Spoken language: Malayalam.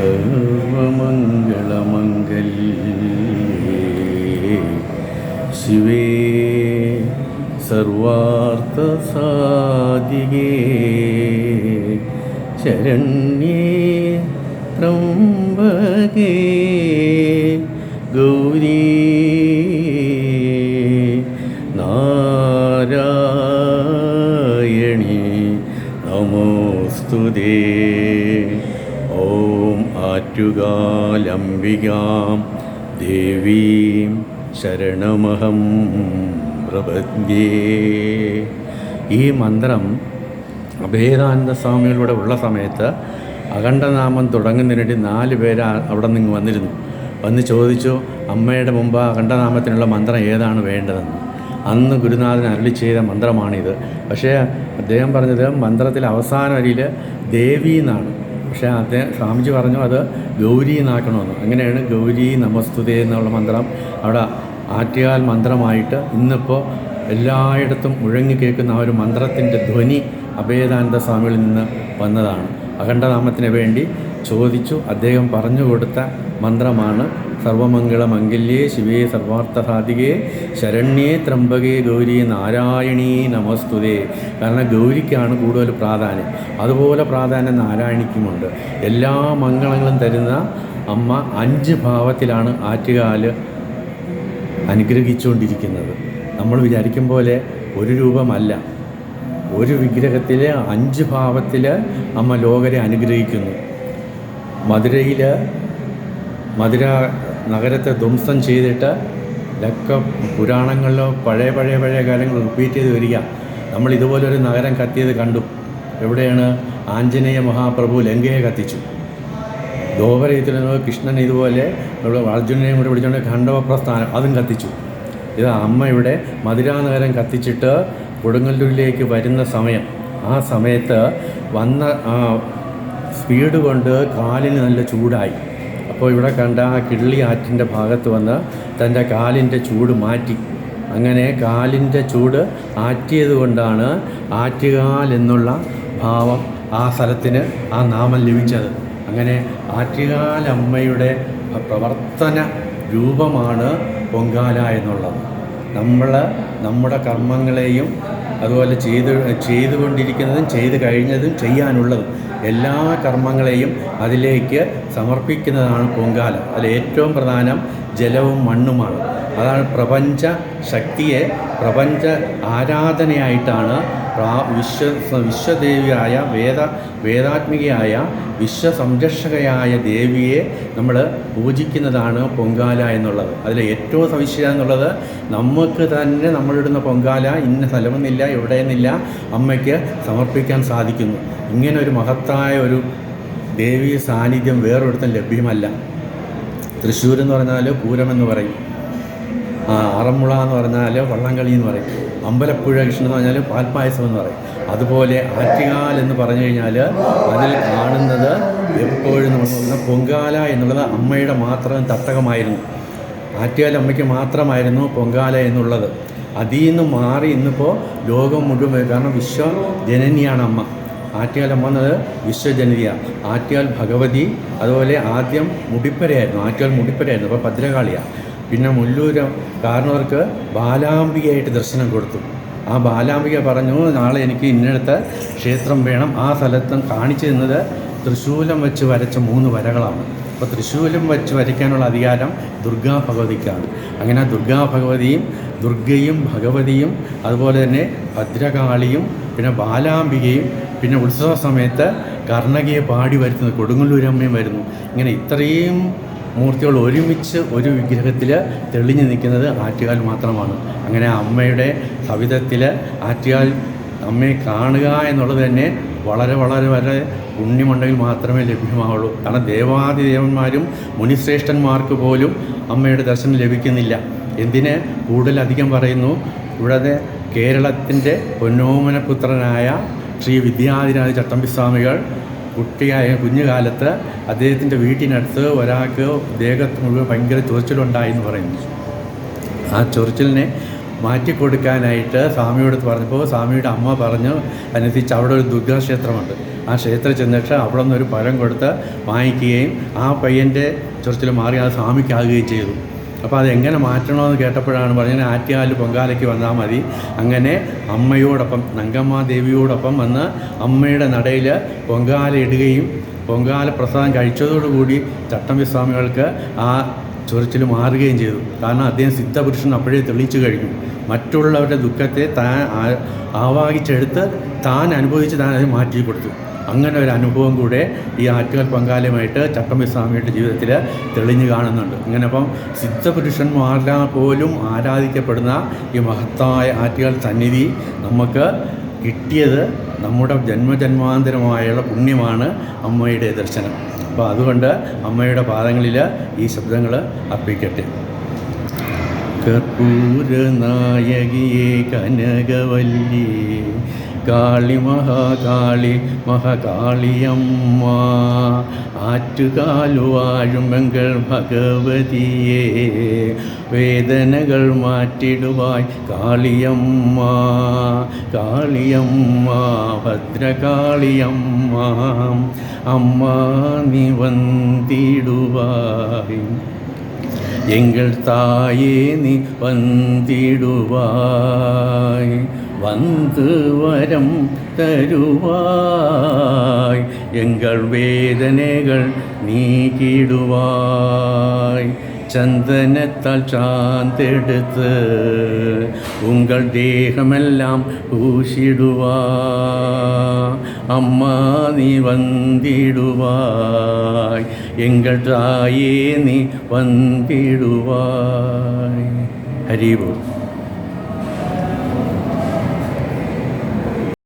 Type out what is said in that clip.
സർവമംഗളമംഗല്യേ ശിവേ സർവാർത്ഥസാധികേ. ശരണ്യേ ത്രംബകേ. ഗൗരീ നാരായണി നമോസ്തുതേ. ഓം ആറ്റുകാലംബികാം ദേവീം ശരണമഹം പ്രപദ്യേ. ഈ മന്ത്രം അഭേദാനന്ദ സ്വാമികളിവിടെ ഉള്ള സമയത്ത് അഖണ്ഡനാമം തുടങ്ങുന്നതിന് വേണ്ടി നാല് പേര് അവിടെ നിന്ന് വന്നിരുന്നു. വന്ന് ചോദിച്ചു അമ്മയുടെ മുമ്പ് അഖണ്ഡനാമത്തിനുള്ള മന്ത്രം ഏതാണ് വേണ്ടതെന്ന്? അന്ന് ഗുരുനാഥൻ അരുളി ചെയ്ത മന്ത്രമാണിത്. പക്ഷേ അദ്ദേഹം പറഞ്ഞത് മന്ത്രത്തിൽ അവസാന വരിയിൽ ദേവി എന്നാണ് പക്ഷേ അദ്ദേഹം സ്വാമിജി പറഞ്ഞു അത് ഗൗരി എന്നാക്കണമെന്ന് അങ്ങനെയാണ് ഗൗരി നമസ്തുതേ എന്നുള്ള മന്ത്രം അവിടെ ആറ്റുകാൽ മന്ത്രമായിട്ട് ഇന്നിപ്പോൾ എല്ലായിടത്തും മുഴങ്ങി കേൾക്കുന്ന ആ ഒരു മന്ത്രത്തിന്റെ ധ്വനി അഭേദാനന്ദ സ്വാമികളിൽ നിന്ന് വന്നതാണ്. അഖണ്ഡനാമത്തിന് വേണ്ടി ചോദിച്ചു അദ്ദേഹം പറഞ്ഞു കൊടുത്ത മന്ത്രമാണ് സർവമംഗള മംഗല്യേ ശിവേ സർവാർത്ഥസാധികേ ശരണ്യേ ത്രംബകേ ഗൗരി നാരായണീ നമസ്തുതേ. കാരണം ഗൗരിക്കാണ് കൂടുതൽ പ്രാധാന്യം. അതുപോലെ പ്രാധാന്യം നാരായണിക്കുമുണ്ട്. എല്ലാ മംഗളങ്ങളും തരുന്ന അമ്മ അഞ്ച് ഭാവത്തിലാണ് ആറ്റുകാൽ അനുഗ്രഹിച്ചുകൊണ്ടിരിക്കുന്നത്. നമ്മൾ വിചാരിക്കും പോലെ ഒരു രൂപമല്ല. ഒരു വിഗ്രഹത്തിൽ അഞ്ച് ഭാവത്തിൽ അമ്മ ലോകരെ അനുഗ്രഹിക്കുന്നു. മധുരയിൽ മധുര നഗരത്തെ ധ്വംസം ചെയ്തിട്ട് ഇതൊക്കെ പുരാണങ്ങളിലോ പഴയ പഴയ പഴയ കാര്യങ്ങൾ റിപ്പീറ്റ് ചെയ്ത് വരിക. നമ്മൾ ഇതുപോലൊരു നഗരം കത്തിയത് കണ്ടു. എവിടെയാണ്? ആഞ്ജനേയ മഹാപ്രഭു ലങ്കയെ കത്തിച്ചു. ദോപരയത്തിൽ കൃഷ്ണൻ ഇതുപോലെ അർജുനനെയും കൂടെ വിളിച്ചുകൊണ്ട് ഖണ്ഡവ പ്രസ്ഥാനം അതും കത്തിച്ചു. ഇത് അമ്മ ഇവിടെ മധുരാ നഗരം കത്തിച്ചിട്ട് കൊടുങ്ങല്ലൂരിലേക്ക് വരുന്ന സമയം. ആ സമയത്ത് വന്ന സ്പീഡ് കൊണ്ട് കാലിന് നല്ല ചൂടായി. അപ്പോൾ ഇവിടെ കണ്ട ആ കിള്ളി ആറ്റിന്റെ ഭാഗത്ത് വന്ന് തന്റെ കാലിന്റെ ചൂട് മാറ്റി. അങ്ങനെ കാലിന്റെ ചൂട് ആറ്റിയത് കൊണ്ടാണ് ആറ്റുകാൽ എന്നുള്ള ഭാവം ആ സ്ഥലത്തിന് ആ നാമം ലഭിച്ചത്. അങ്ങനെ ആറ്റുകാലമ്മയുടെ പ്രവർത്തന രൂപമാണ് പൊങ്കാല എന്നുള്ളത്. നമ്മൾ നമ്മുടെ കർമ്മങ്ങളെയും അതുപോലെ ചെയ്ത് ചെയ്തുകൊണ്ടിരിക്കുന്നതും ചെയ്ത് കഴിഞ്ഞതും ചെയ്യാനുള്ളതും എല്ലാ കർമ്മങ്ങളെയും അതിലേക്ക് സമർപ്പിക്കുന്നതാണ് പൊങ്കാല. അതിൽ ഏറ്റവും പ്രധാനം ജലവും മണ്ണുമാണ്. അതാണ് പ്രപഞ്ച ശക്തിയെ പ്രപഞ്ച ആരാധനയായിട്ടാണ് വിശ്വ വിശ്വദേവിയായ വേദ വേദാത്മികയായ വിശ്വസംരക്ഷകയായ ദേവിയെ നമ്മൾ പൂജിക്കുന്നതാണ് പൊങ്കാല എന്നുള്ളത്. അതിൽ ഏറ്റവും സവിശേഷ എന്നുള്ളത് നമുക്ക് തന്നെ നമ്മളിടുന്ന പൊങ്കാല ഇന്ന സ്ഥലമെന്നില്ല എവിടെയെന്നില്ല അമ്മയ്ക്ക് സമർപ്പിക്കാൻ സാധിക്കുന്നു. ഇങ്ങനെ ഒരു മഹത്തായ ഒരു ദേവീ സാന്നിധ്യം വേറൊരിടത്തും ലഭ്യമല്ല. തൃശ്ശൂർ എന്ന് പറഞ്ഞാൽ പൂരമെന്ന് പറയും. ആ ആറന്മുള എന്ന് പറഞ്ഞാൽ വള്ളംകളി എന്ന് പറയും. അമ്പലപ്പുഴ കൃഷ്ണൻ എന്ന് പറഞ്ഞാൽ പാൽപ്പായസം എന്ന് പറയും. അതുപോലെ ആറ്റുകാൽ എന്ന് പറഞ്ഞു കഴിഞ്ഞാൽ അതിൽ കാണുന്നത് എപ്പോഴും നമ്മൾ പൊങ്കാല എന്നുള്ളത് അമ്മയുടെ മാത്രം തട്ടകമായിരുന്നു. ആറ്റുകാൽ അമ്മയ്ക്ക് മാത്രമായിരുന്നു പൊങ്കാല എന്നുള്ളത്. അതിൽ നിന്ന് മാറി ഇന്നിപ്പോൾ ലോകം മുഴുവൻ കാരണം വിശ്വ ജനനിയാണ് അമ്മ. ആറ്റുകാൽ അമ്മ എന്നത് വിശ്വജനതിയാണ് ആറ്റുകാൽ ഭഗവതി അതുപോലെ ആദ്യം മുടിപ്പരയായിരുന്നു. ആറ്റുകാൽ മുടിപ്പരയായിരുന്നു അപ്പോൾ ഭദ്രകാളിയാണ് പിന്നെ മുല്ലൂരം കാരണവർക്ക് ബാലാംബികയായിട്ട് ദർശനം കൊടുത്തു. ആ ബാലാംബിക പറഞ്ഞു നാളെ എനിക്ക് ഇന്നടത്ത് ക്ഷേത്രം വേണം. ആ സ്ഥലത്തും കാണിച്ചു തന്നത് തൃശൂലം വെച്ച് വരച്ച മൂന്ന് വരകളാണ്. അപ്പോൾ തൃശൂലം വെച്ച് വരയ്ക്കാനുള്ള അധികാരം ദുർഗാ ഭഗവതിക്കാണ്. അങ്ങനെ ദുർഗാ ഭഗവതിയും ദുർഗയും ഭഗവതിയും അതുപോലെ തന്നെ ഭദ്രകാളിയും പിന്നെ ബാലാംബികയും പിന്നെ ഉത്സവ സമയത്ത് കർണകിയെ പാടി വരുന്നത് കൊടുങ്ങല്ലൂരമ്മയും വരുന്നു. ഇങ്ങനെ ഇത്രയും മൂർത്തികൾ ഒരുമിച്ച് ഒരു വിഗ്രഹത്തിൽ തെളിഞ്ഞു നിൽക്കുന്നത് ആറ്റുകാൽ മാത്രമാണ്. അങ്ങനെ അമ്മയുടെ കവിതത്തിൽ ആറ്റുകാൽ അമ്മയെ കാണുക എന്നുള്ളത് തന്നെ വളരെ വളരെ വളരെ പുണ്യമുണ്ടെങ്കിൽ മാത്രമേ ലഭ്യമാവുള്ളൂ. കാരണം ദേവാദി ദേവാദിദേവന്മാരും മുനിശ്രേഷ്ഠന്മാർക്ക് പോലും അമ്മയുടെ ദർശനം ലഭിക്കുന്നില്ല. എന്തിന് കൂടുതലധികം പറയുന്നു? ഇവിടെ കേരളത്തിന്റെ പൊന്നോമനപുത്രനായ ശ്രീ വിദ്യാധിരാജ ചട്ടമ്പിസ്വാമികൾ കുട്ടിയായ കുഞ്ഞുകാലത്ത് അദ്ദേഹത്തിന്റെ വീട്ടിനടുത്ത് ഒരാൾക്ക് ദേഹത്ത് മുഴുവൻ ഭയങ്കര ചൊറിച്ചിലുണ്ടായി എന്ന് പറയുന്നു. ആ ചൊറിച്ചിലിനെ മാറ്റിക്കൊടുക്കാനായിട്ട് സ്വാമിയോട് പറഞ്ഞപ്പോൾ സ്വാമിയുടെ അമ്മ പറഞ്ഞു അനുസരിച്ച് അവിടെ ഒരു ദുർഗാക്ഷേത്രമുണ്ട്. ആ ക്ഷേത്രം ചെന്നിട്ട് അവിടെ നിന്ന് ഒരു പഴം കൊടുത്ത് വാങ്ങിക്കുകയും ആ പയ്യന്റെ ചൊറിച്ചിൽ മാറി അത് സ്വാമിക്കാകുകയും ചെയ്തു. അപ്പോൾ അതെങ്ങനെ മാറ്റണമെന്ന് കേട്ടപ്പോഴാണ് പറഞ്ഞത് ആറ്റുകാലിൽ പൊങ്കാലയ്ക്ക് വന്നാൽ മതി. അങ്ങനെ അമ്മയോടൊപ്പം നങ്കമ്മ ദേവിയോടൊപ്പം വന്ന് അമ്മയുടെ നടയിൽ പൊങ്കാല ഇടുകയും പൊങ്കാല പ്രസാദം കഴിച്ചതോടുകൂടി ചട്ടമ്പി സ്വാമികൾക്ക് ആ ചൊറിച്ചിൽ മാറുകയും ചെയ്തു. കാരണം അദ്ദേഹം സിദ്ധപുരുഷൻ അപ്പോഴേ തെളിയിച്ചു കഴിഞ്ഞു. മറ്റുള്ളവരുടെ ദുഃഖത്തെ താൻ ആവാഹിച്ചെടുത്ത് താൻ അനുഭവിച്ച് താൻ അത് മാറ്റി കൊടുത്തു അങ്ങനെ ഒരു അനുഭവം കൂടെ ഈ ആറ്റുകാൽ പങ്കാളിയുമായിട്ട് ചട്ടമ്പി സ്വാമിയുടെ ജീവിതത്തിൽ തെളിഞ്ഞു കാണുന്നുണ്ട്. അങ്ങനെ അപ്പം സിദ്ധപുരുഷന്മാരുടെ പോലും ആരാധിക്കപ്പെടുന്ന ഈ മഹത്തായ ആറ്റുകാൽ സന്നിധി നമുക്ക് കിട്ടിയത് നമ്മുടെ ജന്മജന്മാന്തരമായുള്ള പുണ്യമാണ് അമ്മയുടെ ദർശനം. അപ്പോൾ അതുകൊണ്ട് അമ്മയുടെ പാദങ്ങളിൽ ഈ ശബ്ദങ്ങൾ അർപ്പിക്കട്ടെ. കർപ്പൂരനായകിയെ കനകവല്ലി കാളി മഹാകാളി മഹാകാളിയമ്മ ആറ്റുകാലുവാഴുമെങ്കൾ ഭഗവതിയെ വേദനകൾ മാറ്റിടുവായി കാളിയമ്മ കാളിയമ്മ ഭദ്രകാളിയമ്മ അമ്മ നീ വന്നിടുവായി எங்கள் தாயே நீ வந்திடுவாய் வந்து வரம் தருவாய். எங்கள் வேதனைகள் நீக்கிடுவாய். சந்தனத்தால் சாந்தெடுத்து உங்கள் தேகமெல்லாம் பூசிடுவா. அம்மா நீ வந்திடுவாய். எங்கள் தாயே நீ வந்திடுவாய். ஹரிபோ